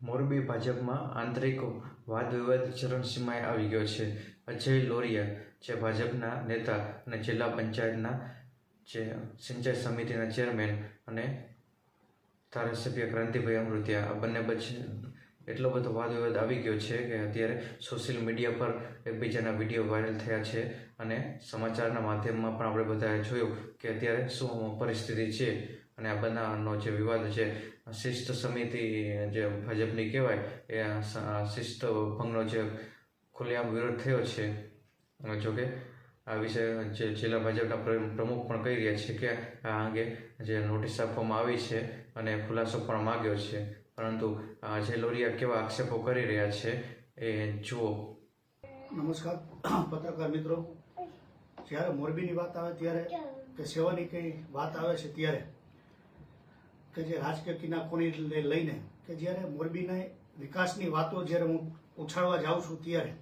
મોરબી ભાજપમાં આંતરિક વાદ વિવાદ ચરણસીમાએ આવી ગયો છે. અજય લોરિયા, જે ભાજપના નેતા અને જિલ્લા પંચાયતના જે સિંચાઈ સમિતિના ચેરમેન અને ધારાસભ્ય ક્રાંતિભાઈ અમૃતિયા, આ બંને વચ્ચે એટલો બધો વાદ વિવાદ આવી ગયો છે કે અત્યારે સોશિયલ મીડિયા પર એકબીજાના વીડિયો વાયરલ થયા છે અને સમાચારના માધ્યમમાં પણ આપણે બધાએ જોયું કે અત્યારે શું પરિસ્થિતિ છે. અને આ બધાનો જે વિવાદ છે શિસ્ત સમિતિ જે ભાજપની કહેવાય, એ શિસ્ત ભંગનો જે ખુલ્લેઆમ વિરોધ થયો છે. જોકે આ વિશે જે જિલ્લા ભાજપના પ્રમુખ પણ કહી રહ્યા છે કે આ અંગે જે નોટિસ આપવામાં આવી છે અને ખુલાસો પણ માગ્યો છે. પરંતુ જે લોરિયા કેવા આક્ષેપો કરી રહ્યા છે એ જુઓ. નમસ્કાર, પત્રકાર મિત્રો. જ્યારે મોરબીની વાત આવે, ત્યારે કે સેવાની કંઈ વાત આવે છે ત્યારે? કે જે રાજકીય કિનાકોની લે- લઈને કે જ્યારે મોરબીના વિકાસની વાતો જ્યારે હું ઉછાળવા જાઉં છું ત્યારે,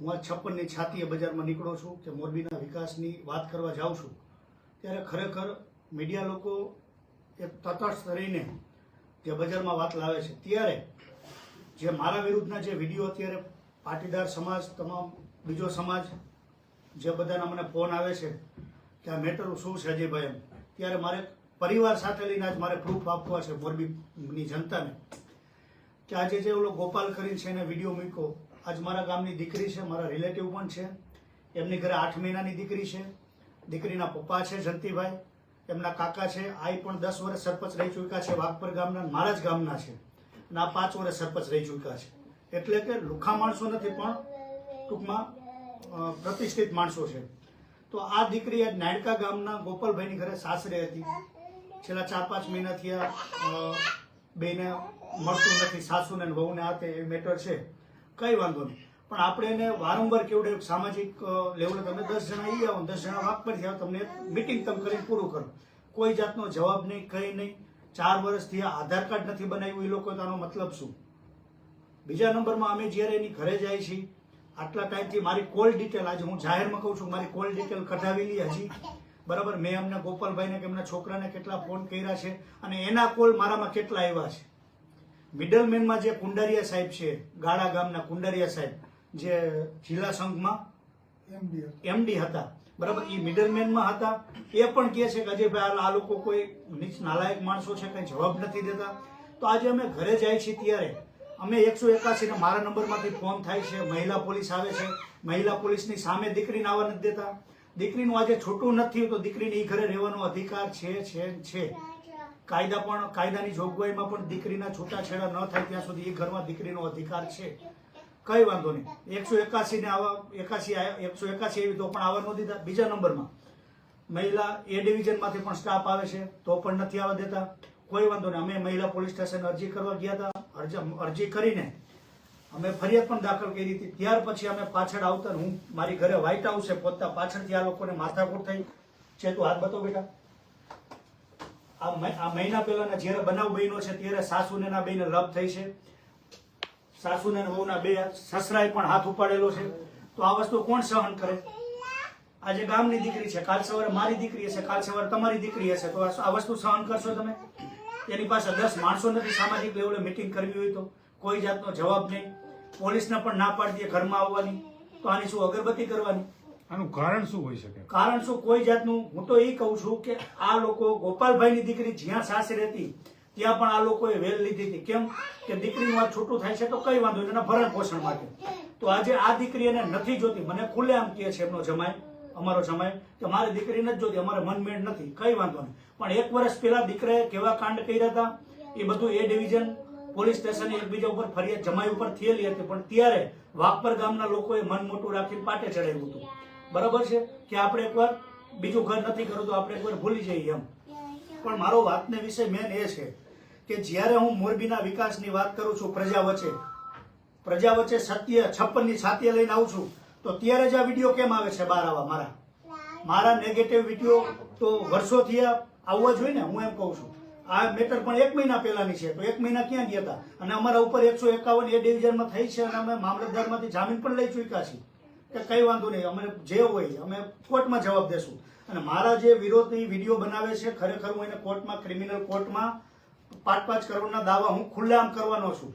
હું આ છપ્પનની છાતીએ બજારમાં નીકળું છું કે મોરબીના વિકાસની વાત કરવા જાઉં છું, ત્યારે ખરેખર મીડિયા લોકો એક તટસ્થ રહીને જે બજારમાં વાત લાવે છે, ત્યારે જે મારા વિરુદ્ધના જે વીડિયો અત્યારે પાટીદાર સમાજ, તમામ બીજો સમાજ જે બધાના મને ફોન આવે છે કે આ મેટર શું છે અજયભાઈ એમ, ત્યારે મારે પરિવાર સાથે લઈને આજ મારે પ્રૂફ આપવા છે મોરબીની જનતાને કે આજે જે ઓલો ગોપાલ કરીને છે એને વીડિયો મૂક્યો. આજ મારા ગામની દીકરી છે, મારા રિલેટિવ પણ છે. એમની ઘરે આઠ મહિનાની દીકરી છે. દીકરીના પપ્પા છે જંતીભાઈ. એમના કાકા છે. આઈ પણ દસ વર્ષ સરપંચ રહી ચૂક્યા છે વાઘપર ગામના, મારા જ ગામના છે. અને આ પાંચ વર્ષ સરપંચ રહી ચૂક્યા છે. એટલે કે લુખા માણસો નથી, પણ ટૂંકમાં પ્રતિષ્ઠિત માણસો છે. તો આ દીકરી આજ નાયડકા ગામના ગોપાલભાઈની ઘરે સાસરે હતી. છેલ્લા ચાર, પાંચ મહિનાથી આ બેને મળતું નથી, સાસુને વહુને હાથે એ મેટર છે. કઈ વાંધો નહીં. પણ આપણે એને વારંવાર કેવડે સામાજિક લેવલે તમે દસ જણા આવી આવો દસ જણા વાત પરથી આવો તમને મિટિંગ તમે કરીને પૂરું કરો. કોઈ જાતનો જવાબ નહીં, કંઈ નહીં. ચાર વર્ષથી આધાર કાર્ડ નથી બનાવ્યું એ લોકો આનો મતલબ શું? બીજા નંબરમાં અમે જ્યારે એની ઘરે જાય છીએ, આટલા ટાઈમથી મારી કોલ ડિટેલ આજે હું જાહેરમાં કહું છું મારી કોલ ડિટેલ કઢાવેલી હજી. બરાબર? મેં અમને ગોપાલભાઈને કે એમના છોકરાને કેટલા ફોન કર્યા છે અને એના કોલ મારામાં કેટલા આવ્યા છે? મિડલમેનમાં જે કુંડારિયા સાહેબ છે ગાળા ગામના કુંડારિયા સાહેબ જે જિલ્લા સંઘમાં એમડી હતા. બરાબર? એ મિડલમેનમાં હતા. એ પણ કહે છે કે અજયભાઈ આ- લોકો કોઈ નીચ નાલાયક માણસો છે કંઈ જવાબ નથી દેતા. તો આજે અમે ઘરે જાય છીએ ત્યારે. અમે એકસો એકાસી ને મારા નંબરમાંથી ફોન થાય છે. મહિલા પોલીસ આવે છે. મહિલા પોલીસની સામે દીકરીને આવવા નથી દેતા. દીકરીનું આજે છૂટું નથી તો દીકરીને એ ઘરે રહેવાનો અધિકાર છે છે છે. કાયદા પણ, કાયદાની જોગવાઈમાં પણ દીકરીના છૂટાછેડા ન થાય ત્યાં સુધી એ ઘરમાં દીકરીનો અધિકાર છે. કઈ વાંધો નહીં. એકસો એકાસી ને આવા એકાસી એકસો એકાસી એવી તો પણ આવવા ન દીધા. બીજા નંબરમાં, મહિલા એ ડિવિઝનમાંથી પણ સ્ટાફ આવે છે, તો પણ નથી આવવા દેતા. કોઈ વાંધો નહીં. અમે મહિલા પોલીસ સ્ટેશન અરજી કરવા ગયા હતા. અરજી અરજી કરીને અમે ફરિયાદ પણ દાખલ કરી હતી. ત્યાર પછી અમે પાછળ આવતા હું મારી ઘરે વ્હાઇટ હાઉસે પહોંચતા પાછળથી આ લોકોને માથાકૂટ થઈ. છે તું હાથ બતાવ બેટા. આ મહિ- આ મહિના પહેલાના જ્યારે બનાવ બન્યો છે ત્યારે સાસુને ના બેને લપ થઈ છે. સાસુને વહુના બે સસરાએ પણ હાથ ઉપાડેલો છે. તો આ વસ્તુ કોણ સહન કરે? આજે ગામની દીકરી છે, કાલ સવારે મારી દીકરી હશે, કાલ સવારે તમારી દીકરી હશે. તો આ વસ્તુ સહન કરશો તમે? એની પાસે દસ માણસો નથી. સામાજિક લેવલે મિટિંગ કરવી હોય તો કોઈ જાતનો જવાબ નહીં. પોલીસને પણ ના પાડી દે ઘરમાં આવવાની. તો આની શું અગરબત્તી કરવાની? આનું કારણ શું હોઈ શકે? કારણ શું? કોઈ જાતનું હું તો એ કહું છું કે આ લોકો ગોપાલભાઈની દીકરી જ્યાં સાસરે હતી ત્યાં પણ આ લોકોએ વેલ લીધી હતી. કેમ? કે દીકરીનું આ છૂટું થાય છે તો કઈ વાંધો એના ભરણ પોષણ માટે. તો આજે આ દીકરી એને નથી જોતી. મને ખુલ્લે આમ કહે છે એમનો જમાય અમારો જમાય કે મારી દીકરી નથી જોતી અમારે મનમેળ નથી. કઈ વાંધો નહીં. પણ એક વર્ષ પહેલા દીકરાએ કેવા કાંડ કર્યા હતા? એ બધું એ ડિવિઝન પોલીસ સ્ટેશને એકબીજા ઉપર ફરિયાદ જમાઈ ઉપર થયેલી હતી, પણ ત્યારે વાપર ગામના લોકોએ મન મોટું રાખીને પાટે ચડાવ્યું હતું. બરાબર છે? કે આપણે એકવાર બીજું ઘર નથી કરું તો આપણે એકવાર ભૂલી જઈએ એમ. પણ મારો વાતને વિશે મેન એ છે કે જ્યારે હું મોરબીના વિકાસની વાત કરું છું પ્રજા વચ્ચે પ્રજા વચ્ચે સત્ય છપ્પનની છાતીએ લઈને આવું છું, તો ત્યારે જ આ વીડિયો કેમ આવે છે બહાર આવા મારા મારા નેગેટિવ વીડિયો તો વર્ષોથી આવવા જોઈએ ને, હું એમ કહું છું. આ મેટર પણ એક મહિના પહેલાની છે, તો એક મહિના ક્યાં ગયા હતા? અને અમારા ઉપર એકસો એકાવન એ ડિવિઝનમાં થઈ છે અને અમે મામલતદારમાંથી જામીન પણ લઈ ચૂક્યા છીએ. કે કંઈ વાંધો નહીં, અમે જે હોય, અમે કોર્ટમાં જવાબ દેશું. અને મારા જે વિરોધની વીડિયો બનાવે છે, ખરેખર હું એને કોર્ટમાં ક્રિમિનલ કોર્ટમાં પાંચ પાંચ કરોડના દાવા હું ખુલ્લેઆમ કરવાનો છું.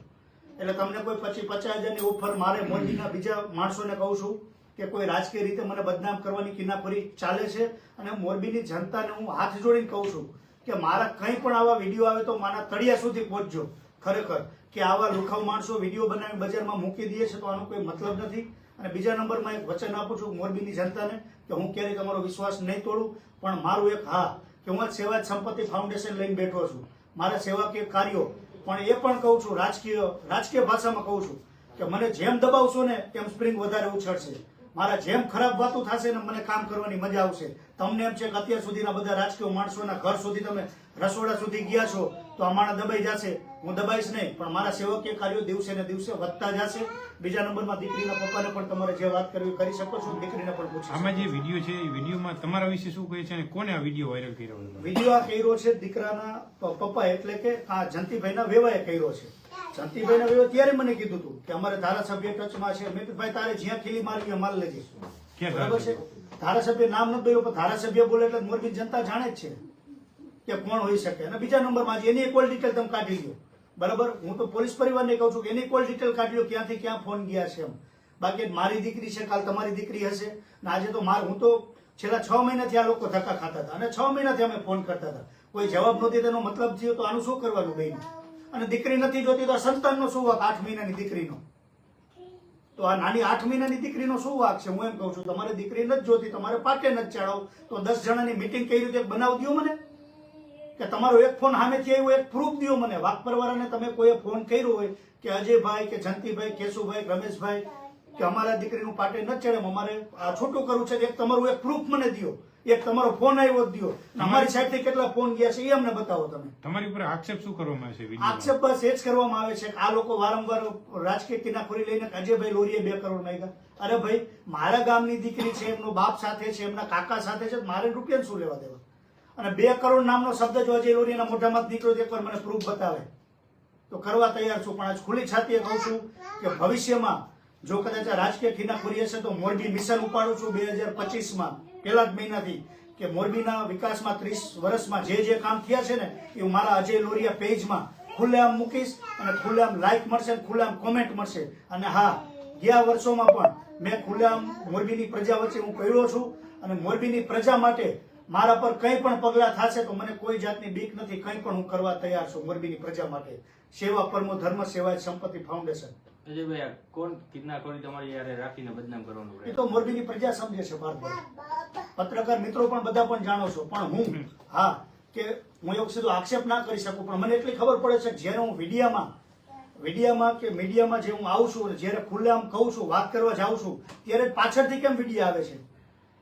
એટલે તમને કોઈ પછી પચાસ હજારની ઓફર મારે મોદીના બીજા માણસોને કહું છું કે કોઈ રાજકીય રીતે મને બદનામ કરવાની કિનાપરી ચાલે છે અને મોરબીની જનતાને હું હાથ જોડીને કહું છું કે મારા કંઈ પણ આવા વીડિયો આવે તો મારા તળિયા સુધી પહોંચજો. ખરેખર કે આવા લુખાવ માણસો વીડિયો બનાવી બજારમાં મૂકી દે છે તો આનો કોઈ મતલબ નથી. અને બીજા નંબરમાં એક વચન આપું છું મોરબીની જનતાને કે હું ક્યારેય તમારો વિશ્વાસ નહીં તોડું, પણ મારું એક હા કે હું સેવા સંપત્તિ ફાઉન્ડેશન લઈને બેઠો છું. મારા સેવાકીય કાર્યો, પણ એ પણ કહું છું, રાજકીય રાજકીય ભાષામાં કહું છું કે મને જેમ દબાવશો ને તેમ સ્પ્રિંગ વધારે ઉછળશે. મારા જેમ ખરાબ વાતો થશે ને મને કામ કરવાની મજા આવશે. તમને એમ છે કે અત્યાર સુધીના બધા રાજકીય માણસોના ઘર સુધી તમે રસોડા સુધી ગયા છો તો આ માણસ દબાઈ જશે. હું દબાઈશ નહીં પણ મારા સેવકીય કાર્યો દિવસે ને દિવસે વધતા જશે. બીજા નંબરમાં દીકરીના પપ્પાને પણ તમારે જે વાત કરવી કરી શકો છો. દીકરીને પણ પૂછી આમાં જે વીડિયો છે એ વિડીયોમાં તમારા વિશે શું કહે છે અને કોને આ વીડિયો વાયરલ કર્યો? વીડિયો આ કર્યો છે દીકરાના પપ્પા એટલે કે આ જંતીભાઈના વેવાએ કર્યો છે. જંતીભાઈના ને ત્યારે મને કીધું હતું કે અમારે ધારાસભ્ય ટચમાં છે. મેં ભાઈ તારે જ્યાં ખીલી મારી ત્યાં લઈ જઈશું બરાબર છે? ધારાસભ્ય? નામ નથી બોલ્યું પણ ધારાસભ્ય બોલે એટલે મોરબી જનતા જાણે જ છે કે કોણ હોઈ શકે. અને બીજા નંબરમાં એની કોલ ડિટેલ તમે કાઢી લો બરાબર? હું તો પોલીસ પરિવારને કહું છું કે એની કોલ ડિટેલ કાઢી લો ક્યાંથી ક્યાં ફોન ગયા છે એમ. બાકી મારી દીકરી છે કાલ તમારી દીકરી હશે. ને આજે તો માર હું તો છેલ્લા છ મહિનાથી આ લોકો ધક્કા ખાતા હતા. અને છ મહિનાથી અમે ફોન કરતા હતા. કોઈ જવાબ નહોતી તેનો મતલબ થયો તો આનું શું કરવાનું બેન? અને દીકરી નથી જોતી તો સંતાનનો શું વાક આઠ મહિનાની દીકરીનો? તો આ નાની આઠ મહિનાની દીકરીનો શું વાક છે? હું એમ કહું છું, તમારે દીકરી નથી જોતી, તમારે પાટે નથી ચડાવો તો દસ જણાની મિટિંગ કઈ રીતે બનાવ દો મને? કે તમારો એક ફોન સામેથી આવ્યો, એક પ્રૂફ દો મને. વાક પરવારાને તમે કોઈએ ફોન કર્યો હોય કે અજયભાઈ, કે જંતીભાઈ, કેશુભાઈ, રમેશભાઈ, કે અમારા દીકરીનું પાટે ન ચડે અમારે આ છૂટું કરવું છે એક તમારું એક પ્રૂફ મને દો એક તમારો ફોન આવ્યો દો અમારી સાઈડથી કેટલા ફોન ગયા છે એ અમને બતાવો તમે. તમારી ઉપર આક્ષેપ શું કરવામાં આવે છે આક્ષેપ બસ એ જ કરવામાં આવે છે આ લોકો વારંવાર રાજકીય કિનાખોરી લઈને અજયભાઈ લોરીએ બે કરોડ માંગ્યા. અરે ભાઈ મારા ગામની દીકરી છે એમનો બાપ સાથે છે એમના કાકા સાથે છે મારે રૂપિયા શું લેવા દેવા? અને બે કરોડ નામનો શબ્દ જો અજય લોરીના મોઢામાં નીકળ્યો તો એકવાર મને પ્રૂફ બતાવે. તો કરવા તૈયાર છું પણ આજ ખુલ્લી છાતીએ કહું છું કે ભવિષ્યમાં જો કદાચ રાજકીય રાજકીય ખીનાખોરી હશે તો મોરબી મિશન ઉપાડું છું બે હજાર પચીસમાં, પહેલા જ મહિનાથી કે મોરબીના વિકાસમાં ત્રીસ વર્ષમાં જે જે કામ થયા છે ને એ હું મારા અજય લોરિયા પેજમાં ખુલ્લેઆમ મૂકીશ અને ખુલ્લેઆમ લાઈક મળશે અને ખુલ્લેઆમ કોમેન્ટ મળશે. અને હા, ગયા વર્ષોમાં પણ મેં ખુલ્લેઆમ મોરબીની પ્રજા વચ્ચે હું કહ્યો છું અને મોરબીની પ્રજા માટે મારા પર કંઈ પણ પગલાં થશે તો મને કોઈ જાતની બીક નથી, કંઈ પણ હું કરવા તૈયાર છું મોરબીની પ્રજા માટે. સેવા પરમો ધર્મ સેવા સંપત્તિ ફાઉન્ડેશન અજયભાઈ કોણ કિડના કોની તમારી યારે રાખીને બદનામ કરવાનું એ તો મોરબીની પ્રજા સમજે છે ભારત પત્રકાર મિત્રો પણ બધા પણ જાણો છો. પણ હું હા કે હું એવું સીધો આક્ષેપ ના કરી શકું પણ મને એટલી ખબર પડે છે કે જ્યારે હું મીડિયામાં મીડિયામાં કે મીડિયામાં જે હું આવું છું અને જ્યારે ખુલ્લેઆમ કહું છું વાત કરવા જાઉં છું ત્યારે પાછળથી કેમ મીડિયા આવે છે?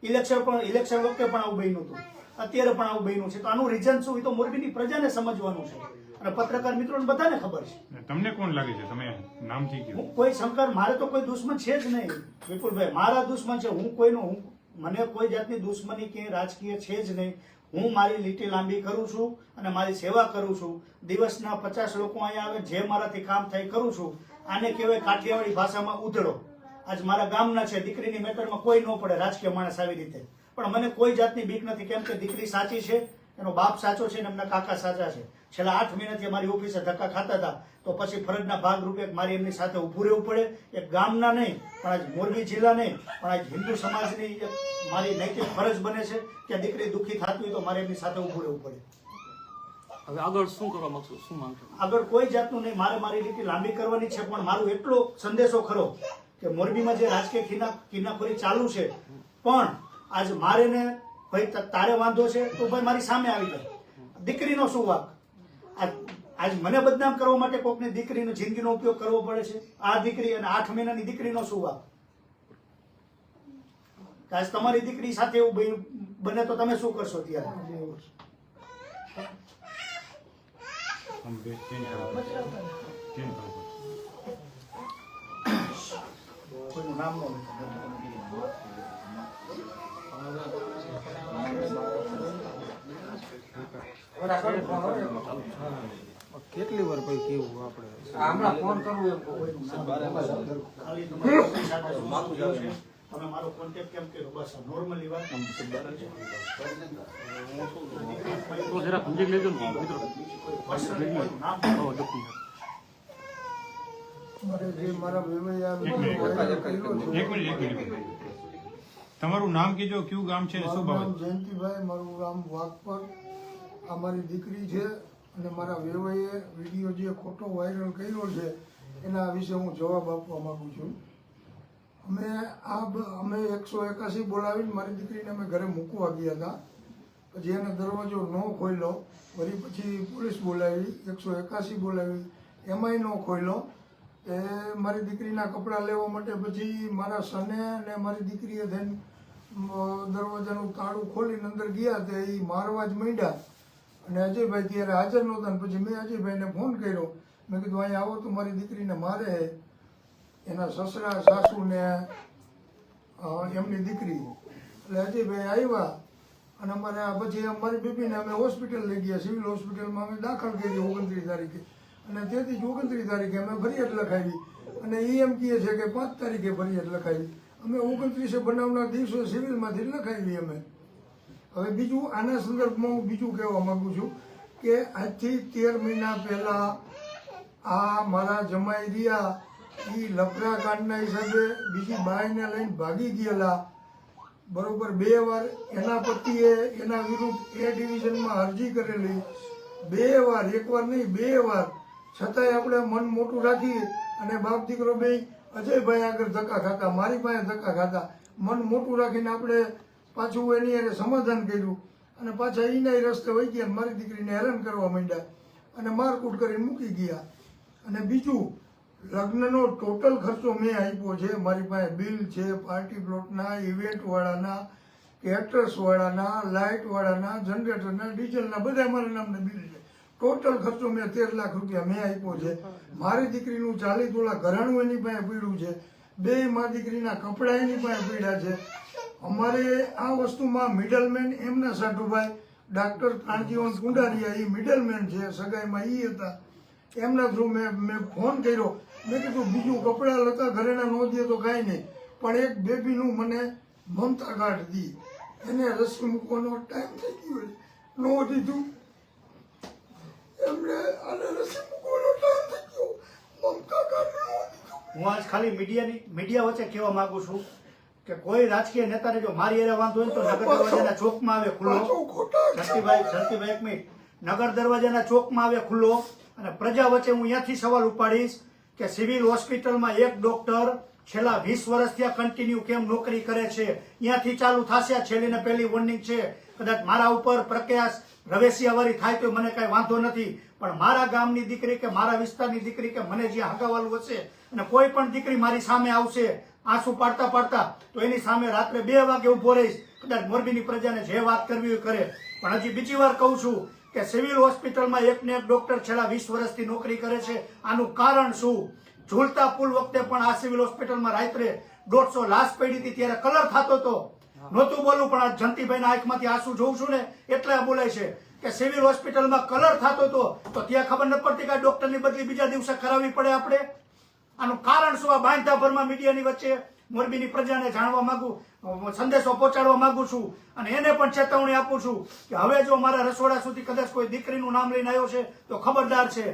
ઇલેક્શન પણ ઇલેક્શન વખતે પણ આવું બન્યું હતું. અત્યારે પણ આવું બન્યું છે. તો આનું રીઝન શું? એ તો મોરબીની પ્રજાને સમજવાનું છે. અને પત્રકાર મિત્રોને બધાને ખબર છે. તમને કોણ લાગે છે? તમે નામથી હું કોઈ શંકર મારે તો કોઈ દુશ્મન છે જ નહીં. વિપુલભાઈ મારા દુશ્મન છે. હું કોઈનો હું મને કોઈ જાતની દુશ્મની કે રાજકીય છે જ નહીં. હું મારી લીટી લાંબી કરું છું અને મારી સેવા કરું છું. દિવસના પચાસ લોકો અહીંયા આવે જે મારાથી કામ થાય કરું છું. આને કહેવાય કાઠિયાવાડી ભાષામાં ઉધડો આજ મારા ગામના છે. દીકરીની મેટરમાં કોઈ ન પડે. રાજકીય માણસ આવી રીતે. પણ મને કોઈ જાતની બીક નથી. કેમ કે દીકરી સાચી છે એનો બાપ સાચો છે ને એમના કાકા સાચા છે. છેલ્લા આઠ મહિનાથી અમારી ઓફિસે ધક્કા ખાતા હતા. તો પછી ફરજના ભાગ રૂપે મારી એમની સાથે ઊભું રહેવું પડે. એક ગામના નહીં પણ આજ મોરબી જિલ્લા નહીં પણ આજ હિન્દુ સમાજની એક મારી નૈતિક ફરજ બને છે કે દીકરી દુઃખી થતી હોય તો મારે એમની સાથે ઊભું રહેવું પડે. હવે આગળ શું કરવા માંગશો? શું માંગશો? આગળ કોઈ જાતનું નહીં. મારે મારી રીતે લાંબી કરવાની છે પણ મારો એટલો સંદેશો ખરો કે મોરબીમાં જે રાજકીય કિના કિનાખોરી ચાલુ છે પણ આજ મારે ને ભાઈ તારે વાંધો છે તો ભાઈ મારી સામે આવી જાય દીકરીનો શું વાક? આજ મને બદનામ કરવા માટે કોકની દીકરીનો જિંદગીનો ઉપયોગ કરવો પડે છે. આ દીકરી અને આઠ મહિનાની દીકરીનો શું વાક? આજ તમારી દીકરી સાથે એવું બને તો તમે શું કરશો ત્યારે? નામ. કેટલી વાર પછી કેવું આપણે? હમણાં ફોન કરવું એમ? તમે મારો કોન્ટેક્ટ કેમ કર્યો? બસ નોર્મલી વાત. તો જરા સમજી લેજો ને મિત્રો. મારે જે મારા એક મિનિટ એક મિનિટ. તમારું નામ કીજો કયું ગામ છે શું મારું બાબત? જયંતિભાઈ મારું ગામ વાઘપર. આ મારી દીકરી છે અને મારા વેવાઈએ વીડિયો જે ખોટો વાયરલ કર્યો છે એના વિશે હું જવાબ આપવા માંગુ છું. અમે આ અમે એકસો એકાસી બોલાવીને મારી દીકરીને અમે ઘરે મૂકવા ગયા હતા. પછી એને દરવાજો ન ખોલ્યો. વળી પછી પોલીસ બોલાવી એકસો એકાસી બોલાવી. એમાંય ન ખોલ્યો. એ મારી દીકરીના કપડાં લેવા માટે પછી મારા સને અને મારી દીકરીએ થઈને દરવાજાનું તાળું ખોલીને અંદર ગયા તે એ મારવા જ માંડ્યા. અને અજયભાઈ ત્યારે હાજર નહોતા ને પછી મેં અજયભાઈને ફોન કર્યો. મેં કીધું અહીંયા આવો તો મારી દીકરીને મારે. એના સસરા, સાસુ ને એમની દીકરી. એટલે અજયભાઈ આવ્યા અને અમારે પછી અમારી બેબીને અમે હોસ્પિટલ લઈ ગયા, સિવિલ હોસ્પિટલમાં અમે દાખલ કરી ઓગણત્રીસ તારીખે. અને તેથી જ ઓગણત્રીસ તારીખે અમે ફરિયાદ લખાવી. અને એ એમ કહે છે કે પાંચ તારીખે ફરિયાદ લખાવી. અમે ઓગણત્રીસે બનાવના દિવસો સિવિલમાંથી લખાવી અમે. હવે બીજું આના સંદર્ભમાં હું બીજું કહેવા માગું છું કે આજથી તેર મહિના પહેલાં આ મારા જમાઈ રહ્યા એ લફરા કાંડના હિસાબે બીજી બાઈને લઈને ભાગી ગયેલા. બરોબર બે વાર એના પતિએ એના વિરુદ્ધ એ ડિવિઝનમાં અરજી કરેલી. બે વાર, એક વાર નહીં, બે વાર છતાંય આપણે મન મોટું રાખીએ અને બાપ દીકરો બે અજયભાઈ આગળ ધક્કા ખાતા, મારી પાસે ધક્કા ખાતા. મન મોટું રાખીને આપણે પાછું એની એને સમાધાન કર્યું. અને પાછા એના રસ્તે વહી ગયા મારી દીકરીને હેરાન કરવા માંડ્યા. અને મારકૂટ કરીને મૂકી ગયા. અને બીજું, લગ્નનો ટોટલ ખર્ચો મેં આપ્યો છે. મારી પાસે બિલ છે પાર્ટી પ્લોટના ઇવેન્ટવાળાના કેટર્સવાળાના લાઇટવાળાના જનરેટરના ડીઝલના બધા મારા નામના બિલ છે. ટોટલ ખર્ચો મેં તેર લાખ રૂપિયા મેં આપ્યો છે. મારી દીકરીનું ચાલીસ તોલા ઘરાણું એની પાસે પીડ્યું છે. બે મારી દીકરીના કપડાં એની પાસે પીડ્યા છે. અમારે આ વસ્તુમાં મિડલમેન એમના સાઠુભાઈ ડાક્ટર પ્રાણજીવન કુંડારિયા એ મિડલમેન છે, સગાઈમાં એ હતા. એમના થ્રુ મેં મેં ફોન કર્યો. મેં કીધું, બીજું કપડાં લતા ઘરેણા ન દે તો કાંઈ નહીં. પણ એક બેબીનું મને મમતા ગાંઠ દી. એને રસી મૂકવાનો ટાઈમ થઈ ગયો ન દીધું. એમને આને રસી મૂકવાનો ટાઈમ થઈ ગયો. મમતા ગાંઠ હું આજ ખાલી મીડિયાની મીડિયા વચ્ચે કહેવા માંગુ છું કે કોઈ રાજકીય નેતાને જો મારી એરે વાંધો હોય તો નગર દરવાજાના ચોકમાં આવે ખુલ્લો. શક્તિભાઈ શક્તિભાઈ એક મિનિટ. નગર દરવાજાના ચોકમાં આવે ખુલ્લો અને પ્રજા વચ્ચે હું અહીંયાથી સવાલ ઉપાડીશ કે સિવિલ હોસ્પિટલમાં એક ડોક્ટર છેલ્લા વીસ વર્ષથી આ કન્ટિન્યુ કેમ નોકરી કરે છે? અહીંયાથી ચાલુ થશે છેલ્લી ને પહેલી વોર્નિંગ છે? કદાચ મારા ઉપર પ્રક્રિયા રવેશિયાવાળી થાય તો મને કાંઈ વાંધો નથી. પણ મારા ગામની દીકરી કે મારા વિસ્તારની દીકરી કે મને જે હગાવાલું હશે અને કોઈ પણ દીકરી મારી સામે આવશે, આંસુ પાડતા પાડતા, તો એની સામે રાત્રે બે વાગે ઊભો રહીશ. કદાચ મોરબીની પ્રજાને જે વાત કરવી હોય કરે. પણ હજી બીજી વાર કહું છું કે સિવિલ હોસ્પિટલમાં એક ને એક ડોક્ટર છેલ્લા વીસ વર્ષથી નોકરી કરે છે. આનું કારણ શું? ઝૂલતા પુલ વખતે પણ આ સિવિલ હોસ્પિટલમાં રાત્રે દોઢસો લાશ પડી હતી, ત્યારે કલર થતો હતો નહોતું બોલું પણ આ જંતીભાઈના આંખમાંથી આંસુ જોઉં છું ને, એટલે બોલાય છે કે સિવિલ હોસ્પિટલમાં કલર થતો હતો, તો ત્યાં ખબર નથી પડતી કે ડોક્ટરની બદલી બીજા દિવસે કરાવવી પડે આપણે? આનું કારણ શું? આ બાંધાભરમાં મીડિયાની વચ્ચે મોરબીની પ્રજાને જાણવા માંગુ, સંદેશો પહોંચાડવા માંગુ છું. અને એને પણ ચેતવણી આપું છું કે હવે જો મારા રસોડા સુધી કદાચ કોઈ દીકરીનું નામ લઈને આવ્યો છે, તો ખબરદાર છે.